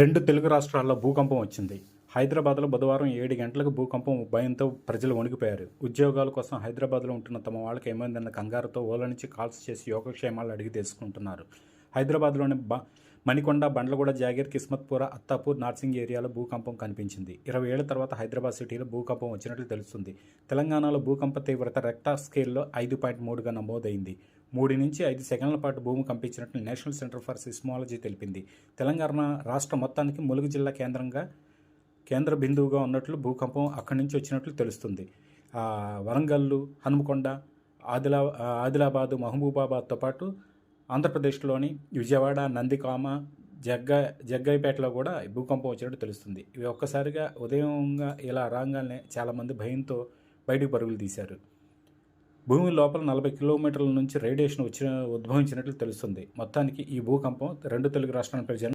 రెండు తెలుగు రాష్ట్రాల్లో భూకంపం వచ్చింది. హైదరాబాద్లో బుధవారం ఏడు గంటలకు భూకంపం భయంతో ప్రజలు వణికిపోయారు. ఉద్యోగాల కోసం హైదరాబాద్లో ఉంటున్న తమ వాళ్ళకి ఏమైందన్న కంగారుతో ఓల నుంచి కాల్స్ చేసి యోగక్షేమాలు అడిగి తెలుసుకుంటున్నారు. హైదరాబాద్లోని బ మణికొండ బండ్లగూడ జాగీర్ కిస్మత్పుర అత్తాపూర్ నార్సింగ్ ఏరియాలో భూకంపం కనిపించింది. ఇరవై ఏళ్ళ తర్వాత హైదరాబాద్ సిటీలో భూకంపం వచ్చినట్లు తెలుస్తుంది. తెలంగాణలో భూకంప తీవ్రత రెక్టార్ స్కేల్లో ఐదు పాయింట్ మూడుగా నమోదైంది. మూడు నుంచి ఐదు సెకండ్ల పాటు భూమి కంపించినట్లు నేషనల్ సెంటర్ ఫర్ సిస్మాలజీ తెలిపింది. తెలంగాణ రాష్ట్ర మొత్తానికి ములుగు జిల్లా కేంద్రంగా కేంద్ర బిందువుగా ఉన్నట్లు భూకంపం అక్కడి నుంచి వచ్చినట్లు తెలుస్తుంది. వరంగల్లు హనుమకొండ ఆదిలా ఆదిలాబాదు మహబూబాబాద్తో పాటు ఆంధ్రప్రదేశ్లోని విజయవాడ నందికామ జగ్గ జగ్గైపేటలో కూడా ఈ భూకంపం వచ్చినట్టు తెలుస్తుంది. ఇవి ఒక్కసారిగా ఉదయంగా ఇలా రాగానే చాలామంది భయంతో బయటకు పరుగులు తీశారు. భూమి లోపల నలభై కిలోమీటర్ల నుంచి రేడియేషన్ వచ్చిన ఉద్భవించినట్లు తెలుస్తుంది. మొత్తానికి ఈ భూకంపం రెండు తెలుగు రాష్ట్రాల ప్రజలను